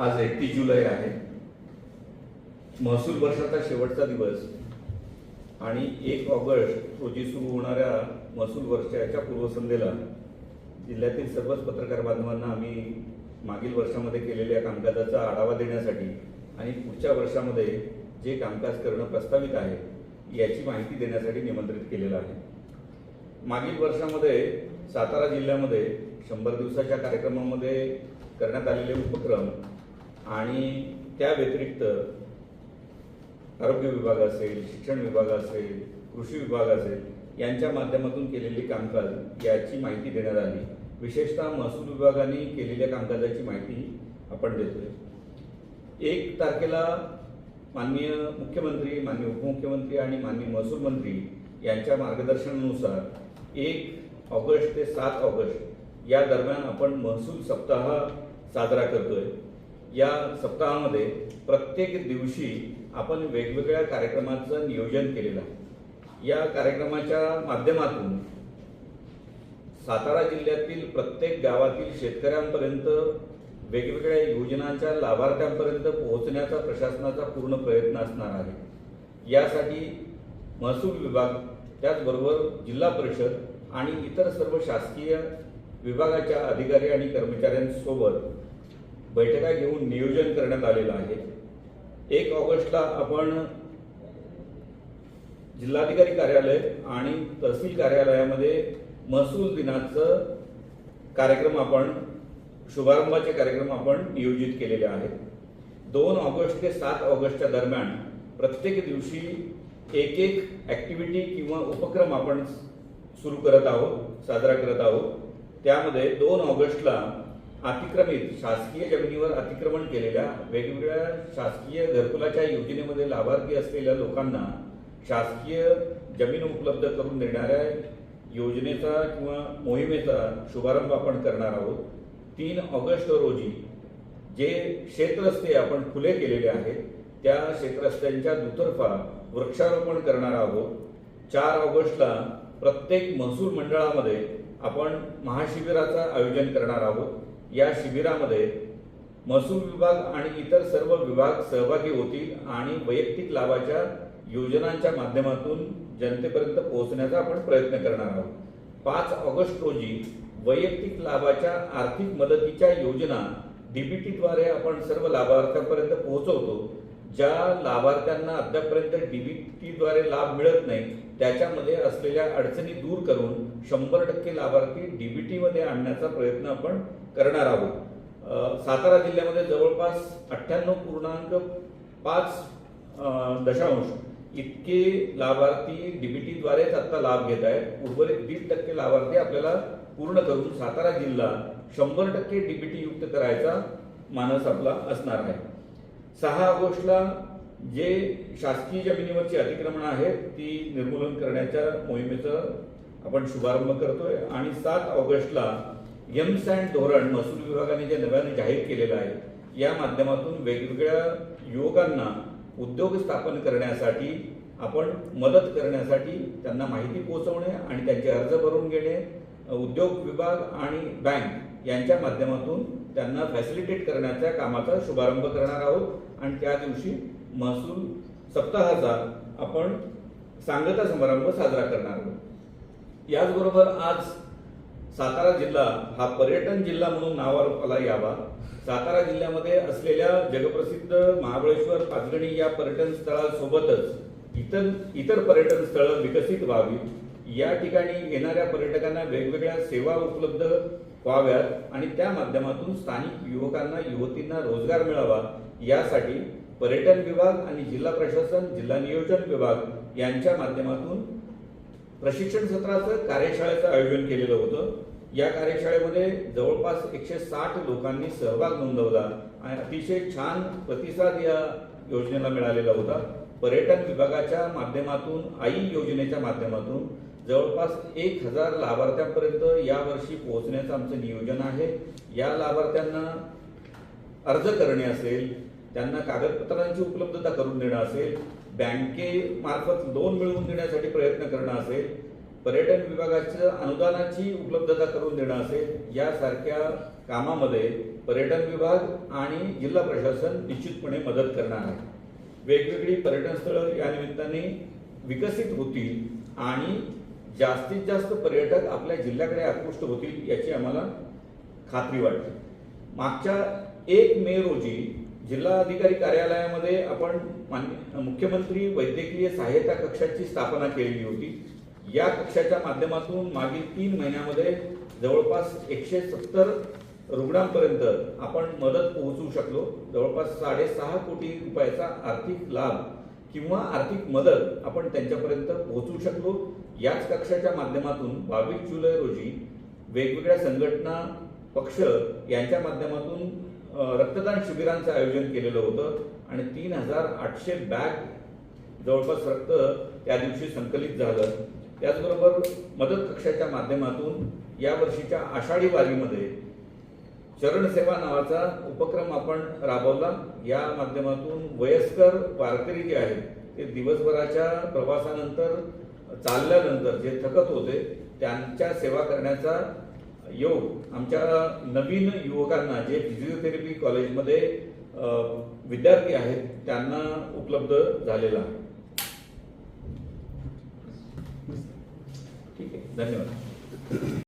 आज एकतीस जुलै आहे. महसूल वर्षाचा शेवटचा दिवस आणि एक ऑगस्ट रोजी सुरू होणाऱ्या महसूल वर्षाच्या पूर्वसंध्येला जिल्ह्यातील सर्वच पत्रकार बांधवांना आम्ही मागील वर्षामध्ये केलेल्या कामकाजाचा आढावा देण्यासाठी आणि पुढच्या वर्षामध्ये जे कामकाज करणं प्रस्तावित आहे याची माहिती देण्यासाठी निमंत्रित केलेलं आहे. मागील वर्षामध्ये सातारा जिल्ह्यामध्ये शंभर दिवसाच्या कार्यक्रमामध्ये करण्यात आलेले उपक्रम आणि त्या व्यतिरिक्त आरोग्य विभाग असेल शिक्षण विभाग असेल कृषी विभाग असेल यांच्या माध्यमातून केलेली कामकाज याची माहिती देण्यात आली. विशेषतः महसूल विभागाने केलेल्या कामकाजाची माहिती आपण देतोय. एक तारखेला माननीय मुख्यमंत्री माननीय उपमुख्यमंत्री आणि माननीय महसूल मंत्री यांच्या मार्गदर्शनानुसार एक ऑगस्ट ते सात ऑगस्ट या दरम्यान आपण महसूल सप्ताह साजरा करतोय. या सप्ताहामध्ये प्रत्येक दिवशी आपण वेगवेगळ्या कार्यक्रमाचं नियोजन केलेलं आहे. या कार्यक्रमाच्या माध्यमातून सातारा जिल्ह्यातील प्रत्येक गावातील शेतकऱ्यांपर्यंत वेगवेगळ्या योजनांच्या लाभार्थ्यांपर्यंत पोहोचण्याचा प्रशासनाचा पूर्ण प्रयत्न असणार आहे. यासाठी महसूल विभाग त्याचबरोबर जिल्हा परिषद आणि इतर सर्व शासकीय विभागाच्या अधिकारी आणि कर्मचाऱ्यांसोबत बैठका घेऊन नियोजन करण्यात आलेलं आहे. एक ऑगस्टला आपण जिल्हाधिकारी कार्यालय आणि तहसील कार्यालयामध्ये महसूल दिनाचं कार्यक्रम आपण शुभारंभाचे कार्यक्रम आपण नियोजित केलेले आहेत दोन ऑगस्ट ते सात ऑगस्टच्या दरम्यान प्रत्येक दिवशी एक एक ॲक्टिव्हिटी किंवा उपक्रम आपण सुरू करत आहोत साजरा करत आहोत. त्यामध्ये दोन ऑगस्टला अतिक्रमित शासकीय जमिनीवर अतिक्रमण केलेल्या वेगवेगळ्या शासकीय घरकुलाच्या योजनेमध्ये लाभार्थी असलेल्या लोकांना शासकीय जमीन उपलब्ध करून देणाऱ्या योजनेचा किंवा मोहिमेचा शुभारंभ आपण करणार आहोत. तीन ऑगस्ट रोजी जे क्षेत्रस्ते आपण खुले केलेले आहेत त्या क्षेत्रस्त्यांच्या दुतर्फा वृक्षारोपण करणार आहोत. चार ऑगस्टला प्रत्येक महसूल मंडळामध्ये आपण महाशिबिराचं आयोजन करणार आहोत. या शिबिरामध्ये महसूल विभाग आणि इतर सर्व विभाग सहभागी होतील आणि वैयक्तिक लाभाच्या योजनांच्या माध्यमातून जनतेपर्यंत पोहोचण्याचा आपण प्रयत्न करणार आहोत. पाच ऑगस्ट रोजी वैयक्तिक लाभाच्या आर्थिक मदतीच्या योजना डीबीटीद्वारे आपण सर्व लाभार्थ्यांपर्यंत पोहोचवतो. ज्या लाभार्थ्यांना अद्यापपर्यंत डीबीटीद्वारे लाभ मिळत नाही त्याच्यामध्ये असलेल्या अडचणी दूर करून शंभर टक्के लाभार्थी डीबीटीमध्ये आणण्याचा प्रयत्न आपण करणार आहोत. सातारा जिल्ह्यामध्ये जवळपास अठ्ठ्याण्णव पूर्णांक पाच दशांश इतके लाभार्थी डीबीटीद्वारेच आत्ता लाभ घेत आहेत. उर्वरित दीड टक्के लाभार्थी आपल्याला पूर्ण करून सातारा जिल्हा शंभर टक्के डीबीटी युक्त करायचा मानस आपला असणार आहे. सहा ऑगस्टला जे शासकीय जमिनीवरची अतिक्रमण आहेत ती निर्मूलन करण्याच्या मोहिमेचं आपण शुभारंभ करतोय. आणि सात ऑगस्टला यम सँड धोरण महसूल विभागाने जे नव्याने जाहीर केलेलं आहे या माध्यमातून वेगवेगळ्या युवकांना उद्योग स्थापन करण्यासाठी आपण मदत करण्यासाठी त्यांना माहिती पोहोचवणे आणि त्यांचे अर्ज भरून घेणे उद्योग विभाग आणि बँक यांच्या माध्यमातून त्यांना फॅसिलिटेट करण्याच्या कामाचा शुभारंभ करणार आहोत. आणि त्या दिवशी महसूल सप्ताहाचा आपण सांगता समारंभ साजरा करणार आहोत. याचबरोबर आज सातारा जिल्हा हा पर्यटन जिल्हा म्हणून नावारूपाला यावा. सातारा जिल्ह्यामध्ये असलेल्या जगप्रसिद्ध महाबळेश्वर पाचगणी या पर्यटन स्थळासोबतच इतर इतर पर्यटन स्थळं विकसित व्हावी या ठिकाणी येणाऱ्या पर्यटकांना वेगवेगळ्या सेवा उपलब्ध व्हाव्यात आणि त्या माध्यमातून स्थानिक युवकांना युवतींना रोजगार मिळावा यासाठी पर्यटन विभाग आणि जिल्हा प्रशासन जिल्हा नियोजन विभाग यांच्या माध्यमातून प्रशिक्षण सत्राचं कार्यशाळेचं आयोजन केलेलं होतं. या कार्यशाळेमध्ये जवळपास एकशे साठ लोकांनी सहभाग नोंदवला आणि अतिशय छान प्रतिसाद या योजनेला मिळालेला होता. पर्यटन विभागाच्या माध्यमातून आई योजनेच्या माध्यमातून जवळपास एक हजार लाभार्थ्यांपर्यंत यावर्षी पोहोचण्याचं आमचं नियोजन आहे. या लाभार्थ्यांना अर्ज करणे असेल त्यांना कागदपत्रांची उपलब्धता करून देणं असेल बँकेमार्फत लोन मिळवून देण्यासाठी प्रयत्न करणं असेल पर्यटन विभागाच्या अनुदानाची उपलब्धता करून देणं असेल यासारख्या कामामध्ये पर्यटन विभाग आणि जिल्हा प्रशासन निश्चितपणे मदत करणार आहे. वेगवेगळी पर्यटन स्थळं या निमित्ताने विकसित होतील आणि जास्तीत जास्त पर्यटक आपल्या जिल्ह्याकडे आकृष्ट होतील याची आम्हाला खात्री वाटते. मागच्या एक मे रोजी जिल्हा अधिकारी कार्यालयामध्ये आपण मान्य मुख्यमंत्री वैद्यकीय सहाय्यता कक्षाची स्थापना केलेली होती. या कक्षाच्या माध्यमातून मागील तीन महिन्यामध्ये जवळपास एकशे सत्तर रुग्णांपर्यंत आपण मदत पोहोचवू शकलो. जवळपास साडेसहा कोटी रुपयाचा आर्थिक लाभ किंवा आर्थिक मदत आपण त्यांच्यापर्यंत पोहोचवू शकलो. याच कक्षाच्या माध्यमातून बावीस जुलै रोजी वेगवेगळ्या संघटना पक्ष यांच्या माध्यमातून रक्तदान शिबिरांचं आयोजन केलेलं होतं आणि तीन हजार आठशे बॅग जवळपास रक्त त्या दिवशी संकलित झालं. त्याचबरोबर मदत कक्षाच्या माध्यमातून या वर्षीच्या आषाढी वारीमध्ये चरणसेवा नावाचा उपक्रम आपण राबवला. या माध्यमातून वयस्कर वारकरी जे आहेत ते दिवसभराच्या प्रवासानंतर चालल्यानंतर जे थकत होते त्यांच्या सेवा करण्याचा योग आमच्या नवीन युवकांना जे फिजिओथेरपी कॉलेजमध्ये विद्यार्थी आहेत त्यांना उपलब्ध झालेला आहे. ठीक आहे. धन्यवाद.